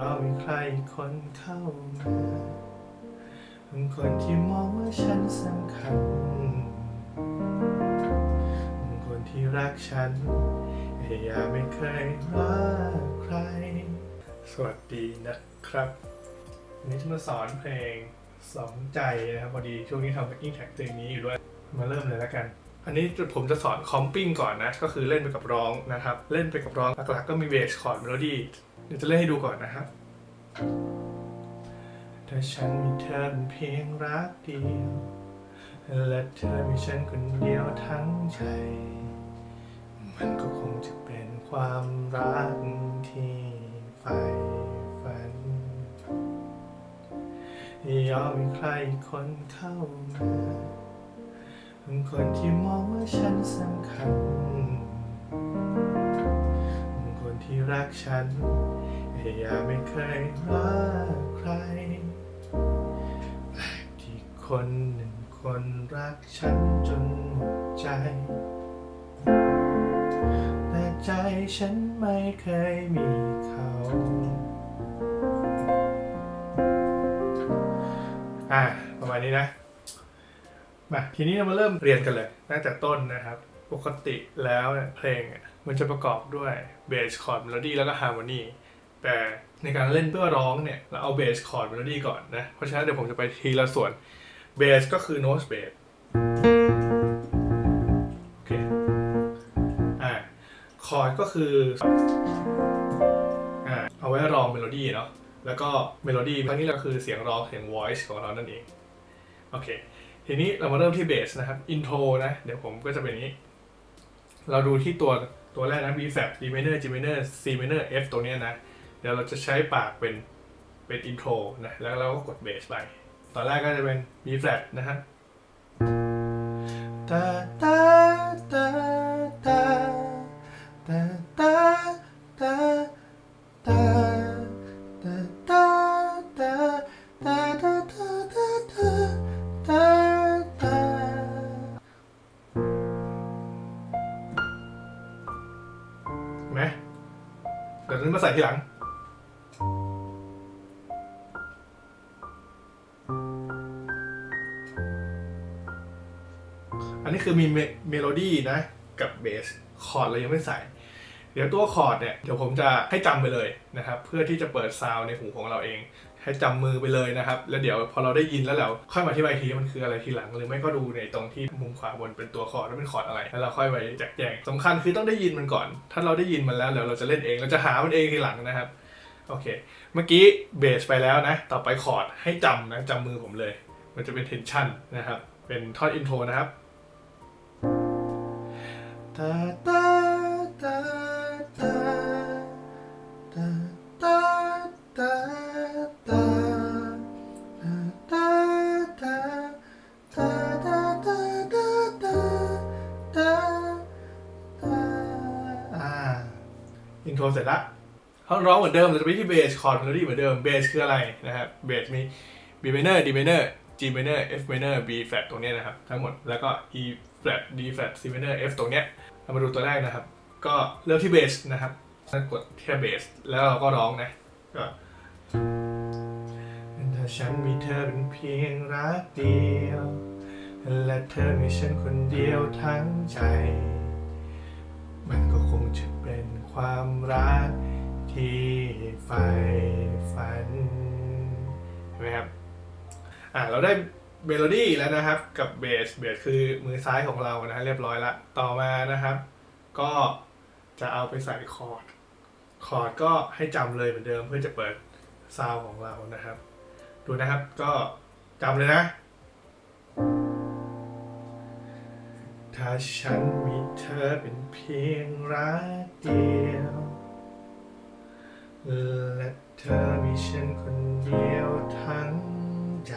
ยอมให้ใครคนเข้ามาเป็นคนที่มองว่าฉันสำคัญเป็นคนที่รักฉันแต่อย่าไม่เคยรักใคร สวัสดีนะครับวันนี้จะมาสอนเพลงสองใจนะครับพอดีช่วงนี้ทำ backing track เพลงนี้อยู่ด้วย มาเริ่มเลยแล้วกัน อันนี้ผมจะสอนคอมปิ้งก่อนนะ ก็คือเล่นไปกับร้องนะครับ เล่นไปกับร้องหลักๆก็มีเบสคอร์ดเมโลดี้เดี๋ยวจะเล่นให้ดูก่อนนะครับถ้าฉันมีเธอเป็นเพียงรักเดียวและเธอมีฉันคนเดียวทั้งใจ มันก็คงจะเป็นความรักที่ใฝ่ฝันยอมให้ใครคนเข้ามา เป็นคนที่มองว่าฉันสำคัญเป็นคนที่รักฉันแต่อย่าไม่เคยรักใครแปลกที่คนหนึ่งคนรักฉันจนหมดใจแต่ใจฉันไม่เคยมีเขาอ่าประมาณนี้นะ มาทีนี้เรามาเริ่มเรียนกันเลยตั้งแต่ต้นนะครับ ปกติแล้วเนี่ยเพลงมันจะประกอบด้วยเบสคอร์ดเมโลดี้แล้วก็ฮาร์โมนีแต่ในการเล่นเพื่อร้องเนี่ยเราเอาเบสคอร์ดเมโลดี้ก่อนนะ เพราะฉะนั้นเดี๋ยวผมจะไปทีละส่วนเบสก็คือโน้ตเบสโอเคอ่าคอร์ดก็คืออ่าเอาไว้รองเมโลดี้เนาะแล้วก็เมโลดี้ครั้งนี้เราคือเสียงร้องเสียง voice ของเรานั่นเอง โอเค ทีนี้เรามาเริ่มที่เบสนะครับอินโทรนะ เดี๋ยวผมก็จะเป็นนี้ เราดูที่ตัวตัวแรกนะ B flat D minor G minor C minor F ตัวเนี้ยนะ เดี๋ยวเราจะใช้ปากเป็นเป็นอินโทรนะ แล้วเราก็กดเบสไป ตอนแรกก็จะเป็น B flat นะฮะตาตาตาตา ทีหลัง อันนี้คือมีเมเมโลดี้นะ กับเบสคอร์ดเรายังไม่ใส่ เดี๋ยวตัวคอร์ดเนี่ย เดี๋ยวผมจะให้จำไปเลยนะครับ เพื่อที่จะเปิดซาวในหูของเราเอง ให้จำมือไปเลยนะครับ แล้วเดี๋ยวพอเราได้ยินแล้วเราค่อยมาอธิบายทีมันคืออะไรทีหลัง หรือไม่ก็ดูในตรงที่มุมขวาบนเป็นตัวคอร์ดแล้วเป็นคอร์ดอะไร แล้วเราค่อยไปแจกแจงสำคัญคือต้องได้ยินมันก่อน ถ้าเราได้ยินมันแล้วเดี๋ยวเราจะเล่นเองเราจะหามันเองทีหลังนะครับ โอเค เมื่อกี้เบสไปแล้วนะ ต่อไปคอร์ดให้จำนะจำมือผมเลย มันจะเป็นเทนชันนะครับ เป็นท่อนอินโทรนะครับตาตา อินเสร็จละเขาร้องเหมือนเดิมเราจะไปที่เบสคอร์ดเมโลดี้เหมือนเดิมเบสคืออะไรนะครับเบสมี B minor D minor G minor F minor B flat ตรงเนี้ยนะครับทั้งหมดแล้วก็ E flat D flat C minor F ตรงเนี้ยเรามาดูตัวแรกนะครับ ก็เริ่มที่เบสนะครับกดที่เบสแล้วเราก็ร้องนะก็ถ้าฉันมีเธอเป็นเพียงรักเดียว และเธอมีฉันคนเดียวทั้งใจ มันก็คงจะเป็น ความรักที่ใฝ่ฝันเห็นไหมครับอ่าเราได้เมโลดี้แล้วนะครับกับเบสเบสคือมือซ้ายของเรานะเรียบร้อยละต่อมานะครับ ก็จะเอาไปใส่คอร์ดคอร์ดก็ให้จำเลยเหมือนเดิมเพื่อจะเปิดซาวของเรานะครับ ดูนะครับก็จำเลยนะ ถ้าฉันมีเธอเป็นเพียงรักเดียว และเธอมีฉันคนเดียวทั้งใจ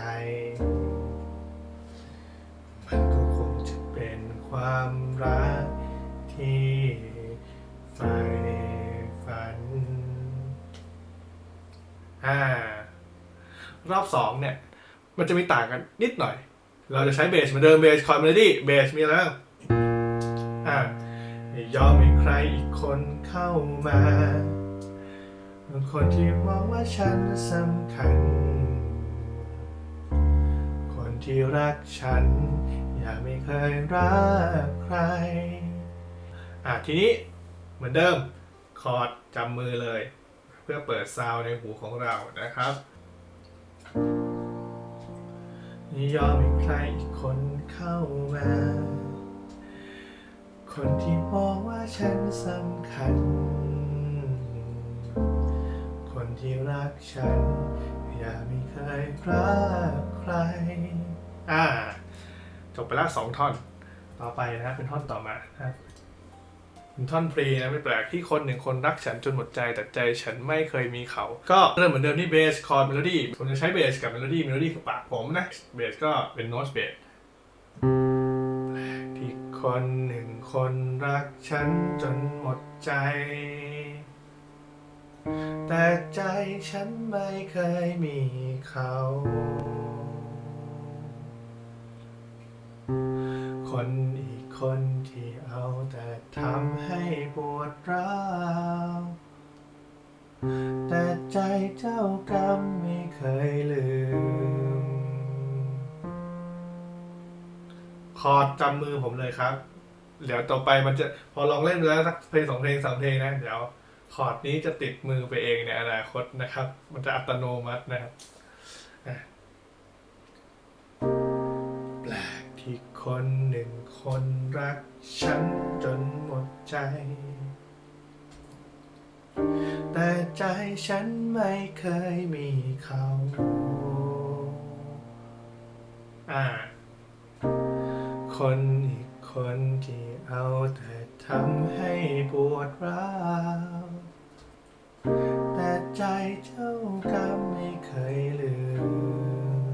มันก็คงจะเป็นความรักที่ใฝ่ฝันอ่ารอบสองเนี่ย มันจะมีต่างกันนิดหน่อย เราจะใช้เบสเหมือนเดิมเบสคอร์ดเมโลดี้เบสมีแล้วอ่า ยอมให้ใครอีกคนเข้ามาคนที่มองว่าฉันสำคัญ คนที่รักฉัน อย่าไม่เคยรักใคร อะทีนี้เหมือนเดิม คอร์ดจำมือเลย เพื่อเปิดซาวด์ในหูของเรานะครับยอมให้ใครอีกคนเข้ามา คนที่มองว่าฉันสำคัญ คนที่รักฉัน อย่าไม่เคยรักใคร อ่า จบไปแล้วสองท่อน ต่อไปนะครับเป็นท่อนต่อมาครับท่อนฟรีนะไม่แปลกที่คนหนึ่งคนรักฉันจนหมดใจแต่ใจฉันไม่เคยมีเขา ก็เริ่มเหมือนเดิมที่เบสคอร์ดเมโลดี้ผมจะใช้เบสกับเมโลดี้เมโลดี้คือปากผมนะเบสก็เป็นโน้ตเบส คนหนึ่งคนรักฉันจนหมดใจ แต่ใจฉันไม่เคยมีเขา คนอีกคนที่เอาแต่ทำให้ปวดร้าวแต่ใจเจ้ากรรมไม่เคยลืม คอร์ดจำมือผมเลยครับ เดี๋ยวต่อไปมันจะพอลองเล่นไปแล้วสักเพลงสองเพลงสามเพลงนะ เดี๋ยวคอร์ดนี้จะติดมือไปเองในอนาคตนะครับ มันจะอัตโนมัตินะครับแปลกที่คนหนึ่งคนรักฉันจนหมดใจ แต่ใจฉันไม่เคยมีเขา อ่า คนอีกคนที่เอาแต่ทำให้ปวดร้าวแต่ใจเจ้ากรรมไม่เคยลืม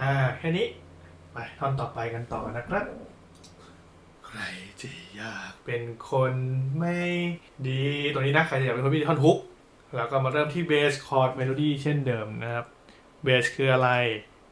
อ่า แค่นี้ ไปท่อนต่อไปกันต่อนะครับ ใครจะอยากเป็นคนไม่ดีตัวนี้นะ ใครจะอยากเป็นคนไม่ดีท่อนฮุก แล้วก็มาเริ่มที่เบสคอร์ดเมโลดี้เช่นเดิมนะครับ เบสคืออะไร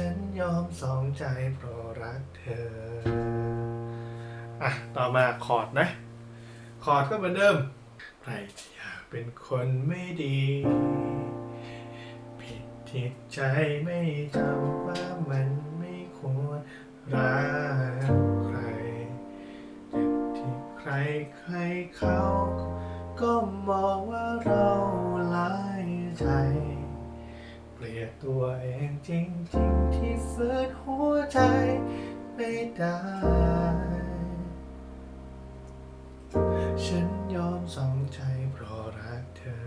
ฉันยอมสองใจเพราะรักเธอ อะ ต่อมาคอร์ดนะ คอร์ดก็เหมือนเดิม ใครจะอยากเป็นคนไม่ดี ผิดที่ใจไม่จำว่ามันไม่ควรรักใครเจ็บที่ใครใครเขา ก็มองว่าเราหลายใจ ตัวเองจริงๆที่ฝืนหัวใจไม่ได้ ฉันยอมสองใจเพราะรักเธอ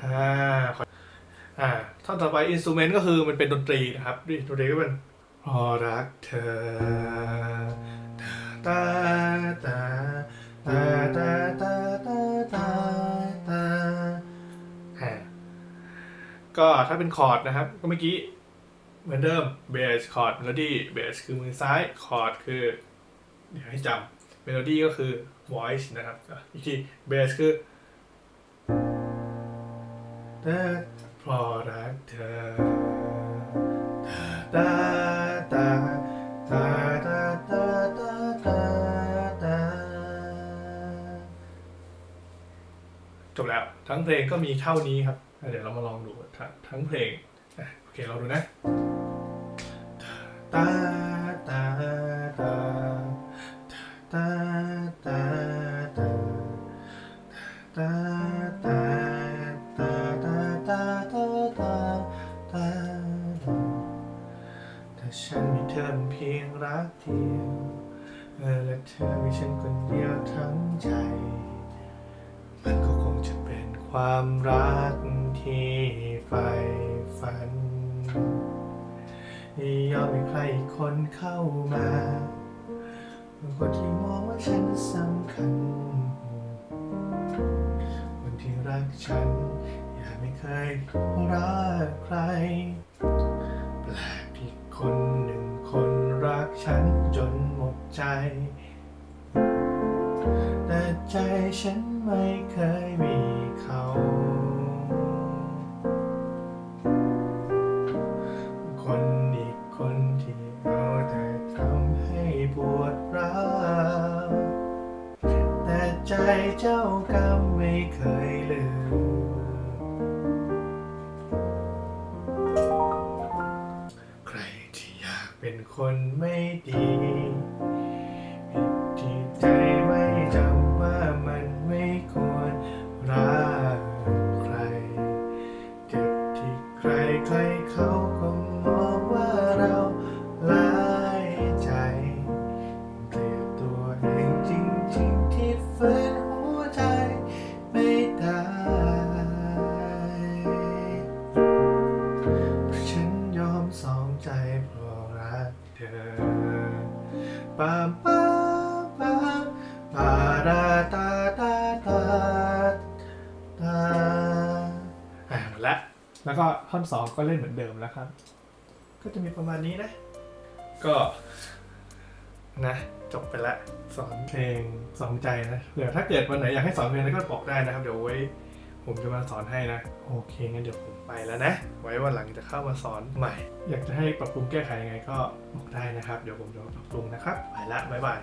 อ่าขออ่าท่อนต่อไปอินสตูเมนต์ก็คือมันเป็นดนตรีนะครับดนตรีก็เป็นเพราะรักเธอตาตาตาตา ก็ถ้าเป็นคอร์ดนะครับ ก็เมื่อกี้เหมือนเดิมเบสคอร์ดเมโลดี้เบสคือมือซ้ายคอร์ดคือเดี๋ยวให้จำเมโลดี้ก็คือ voice นะครับอีกทีเบสคือแต่เพรารักเธอตาตาตาตาตาตาตาตาจบแล้วทั้งเพลงก็มีเท่านี้ครับ เดี๋ยวเรามาลองดู ทั้งเพลงอโอเคเราดูนะตาตาตาตาตาตาตาตาตาตาตาตาตาตาตาถ้าฉันมีเธอเพียงรักเดียวและเธอมีฉันคนเดียวทั้งใจ มันก็คงจะเป็นความรักที่ ใฝ่ฝันยอมให้ใครคนเข้ามาคนที่มองว่าฉันสำคัญ คนที่รักฉัน อย่าไม่เคยรักใคร แปลกที่คนหนึ่งคนรักฉันจนหมดใจ แต่ใจฉันไม่เคยมีเขา เจ้ากรรมไม่เคยลืม ใครที่อยากเป็นคนไม่ดี ท่อนสองก็เล่นเหมือนเดิมแล้วครับ ก็จะมีประมาณนี้นะ ก็นะ จบไปละสอนเพลงสอนใจนะเผื่อถ้าเกิดวันไหนอยากให้สอนเพลงแล้วก็บอกได้นะครับ เดี๋ยวไว้ผมจะมาสอนให้นะ โอเคงั้นเดี๋ยวผมไปแล้วนะ ไว้วันหลังจะเข้ามาสอนใหม่ อยากจะให้ปรับปรุงแก้ไขยังไงก็บอกได้นะครับ เดี๋ยวผมจะปรับปรุงนะครับไปละบ๊ายบาย